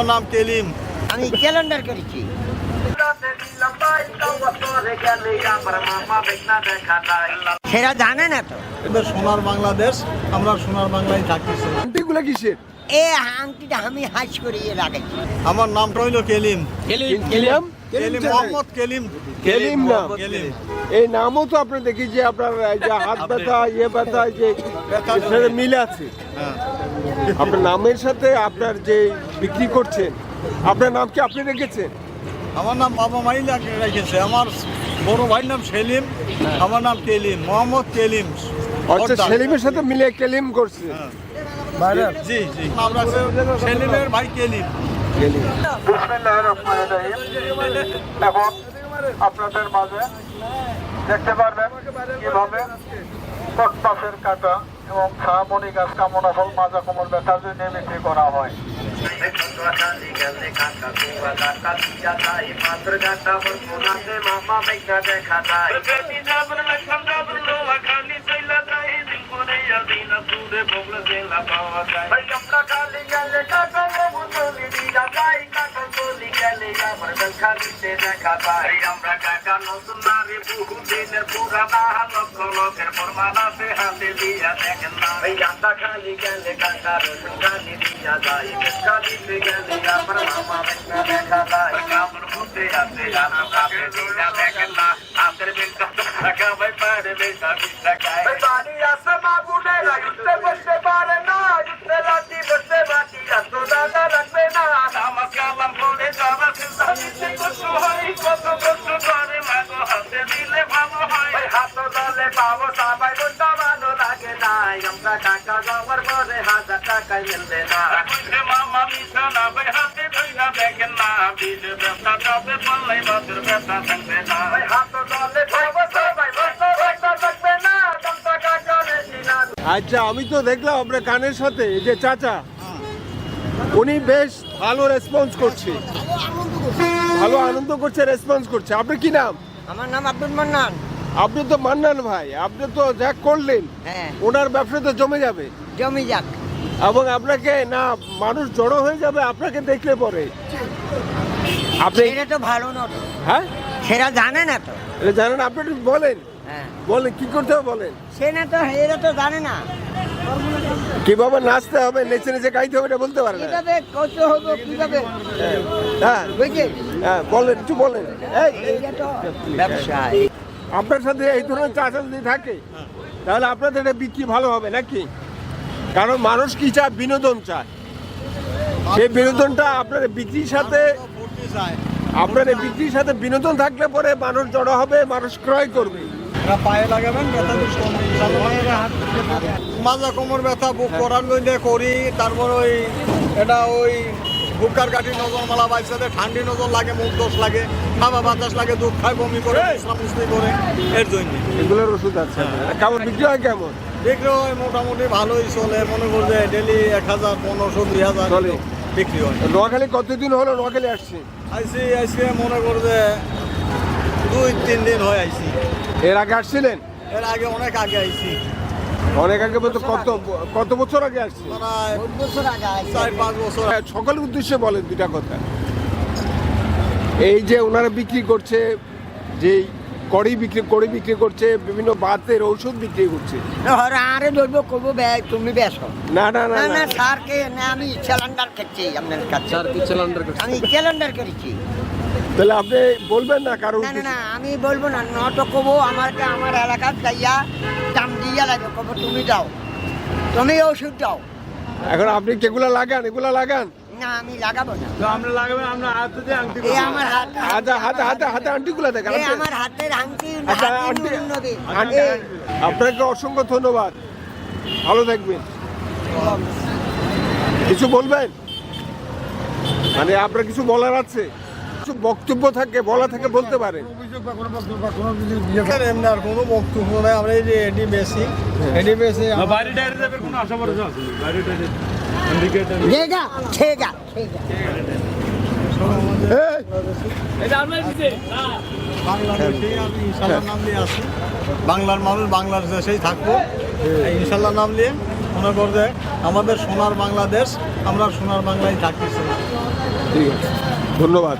আমার নাম কেলিম। আমি ক্যালেন্ডার করেছি। সেরা জানে না তো। এটা সোনার বাংলাদেশ আমরা সোনার বাংলায় থাকি আন্টিগুলো কিসের? এ আংটিটা আমি হাস করিয়ে লাগাইছি আমার নামটা হইল কেলিম কেলিম। কেলিম? মোহাম্মদ কেলিম। কেলিম নাম। কেলিম। এই নামও তো আপনি দেখি যে আপনার যে হাত ব্যথা ইয়ে ব্যথা যে মিল আছে। হ্যাঁ। আপনার নামের সাথে আপনার যে বিক্রি করছেন আপনার নাম কি আপনি রেখেছেন? আমার নাম বাবা মাই রেখেছে। আমার বড় ভাইয়ের নাম সেলিম আমার নাম কেলিম মোহাম্মদ কেলিম। আচ্ছা সেলিমের সাথে মিলে কেলিম করছে। হ্যাঁ। জি জি। আমরা সেলিমের ভাই কেলিম। কেলিম। বিসমিল্লাহির রহমানির রহিম। এখন আপনাদের মাঝে দেখতে পারবেন কীভাবে কটপাসের কাটা এবং শাহমণি গাছ কামনা ফল মাজা কোমর ব্যথার জন্য বিক্রি করা হয় আমরা কাকা নতুন নারী বহু দিনের পুরানা লক্ষ লোকের ফরমানাতে হাতে দিয়া দেখেন না। এই আমরা খালি গেলে কাকা রসুন খালি দিয়া যায়। বেশা দিতে গেলে আমার মামা বেশা দেখা যায় কামর মধ্যে আছে জানা কাপে দিয়া দেখেন না। হাতের বেশা টাকা ভাই পারে বেশা বিশা খায় পাবো সবাই বলতে ভালো লাগে না আমরা টাকা জমার পরে হাজার টাকায় মিলবে না। মামা মিশা ভাই হাতে ধইরা দেখেন না। বীজ ব্যবসা যাবে পাল্লাই বাসের ব্যবসা থাকবে না। ওই হাত দলে পাবো সবাই বলতে ভালো লাগবে না। আমরা টাকা বেশি না। আচ্ছা আমি তো দেখলাম আপনার কানের সাথে যে চাচা উনি বেশ ভালো রেসপন্স করছে। ভালো আনন্দ করছে রেসপন্স করছে। আপনার কি নাম? আমার নাম আব্দুল মান্নান। আপনি তো মান্নান ভাই আপনি তো যা করলেন। হ্যাঁ। ওনার ব্যবসা তো জমে যাবে। জমি যাক। এবং আপনাকে না মানুষ জড়ো হয়ে যাবে আপনাকে দেখলে পরে। আপনি এটা তো ভালো না হ্যাঁ? সেটা জানে না তো। এটা জানেন আপনি বলেন। হ্যাঁ। বলেন কি করতে হবে বলেন? সে না তো এরা তো জানে না। কীভাবে নাচতে হবে নেচে নেচে গাইতে হবে এটা বলতে পারে না। কীভাবে কত হবে কীভাবে? হ্যাঁ। হ্যাঁ বলেন একটু বলেন। এই তো আপনার সাথে এই ধরনের চাষা যদি থাকে তাহলে আপনাদের এটা বিক্রি ভালো হবে নাকি? কারণ মানুষ কি চায়? বিনোদন চায়। সেই বিনোদনটা আপনার বিক্রির সাথে আপনার এই বিক্রির সাথে বিনোদন থাকলে পরে মানুষ জড়ো হবে মানুষ ক্রয় করবে। এটা পায়ে লাগাবেন ব্যথা মাজা কোমর ব্যথা বুক করার লইলে করি। তারপর ওই এটা ওই বুকার কাঠি নজর মালা বাইসাতে ঠান্ডি নজর লাগে মুখ দোষ লাগে খাওয়া বাতাস লাগে দুধ খায় বমি করে মুসলা করে এর জন্য। এগুলোর ওষুধ আছে। কেমন বিক্রি হয় কেমন? বিক্রি হয় মোটামুটি ভালোই চলে। মনে করছে ডেলি এক হাজার পনেরোশো দুই হাজার। বিক্রি হয়। নোয়াখালী কতদিন হলো নোয়াখালী আসছে? আইসি আইসি মনে করছে দুই তিন দিন হয় আইসি। এর আগে আসছিলেন? এর আগে অনেক আগে আইসি অনেক আগে বলতে কত কত বছর আগে আসছে প্রায় বহুত বছর আগে চার পাঁচ বছর হ্যাঁ, সকলের উদ্দেশ্যে বলেন দুটা কথা। এই যে ওনারা বিক্রি করছে যেই কড়ি বিক্রি কড়ি বিক্রি করছে বিভিন্ন বাতের ঔষধ বিক্রি করছে। হরে আরে ধরব কব বে তুমি বেসো না না না না স্যারকে না আমি ক্যালেন্ডার করছি আপনার কাছে। আমি ক্যালেন্ডার করেছি তাহলে আপনি বলবেন না কারও না না না আমি বলব না নত কব আমাকে আমার এলাকার যাইয়া দাম দিয়া লাগে কব তুমি দাও। তুমি ওষুধ দাও। এখন আপনি কেগুলা লাগান এগুলা লাগান? না আমি লাগাবো না। আমরা লাগাবেন আমরা হাতে দিয়ে আংটি এই আমার হাত হাতে হাতে হাতে হাতে আন্টিগুলা দেখেন এই আমার হাতের আংটি আচ্ছা, হাতে আন্টি- নুন নদী। আন্টি এই, আপনাকে অসংখ্য ধন্যবাদ। ভালো থাকবেন। কিছু বলবেন? মানে আপনার কিছু বলার আছে? কিছু বক্তব্য থাকে বলা থাকে বলতে পারে। আর কোনো বক্তব্য নাই। আমরা এই যে এডি বাংলার মানুষ বাংলার দেশেই থাকব। ইনশাল্লাহ নাম নিয়ে মনে করছে আমাদের সোনার বাংলাদেশ আমরা সোনার বাংলায় থাকতেছি ঠিক আছে। ধন্যবাদ।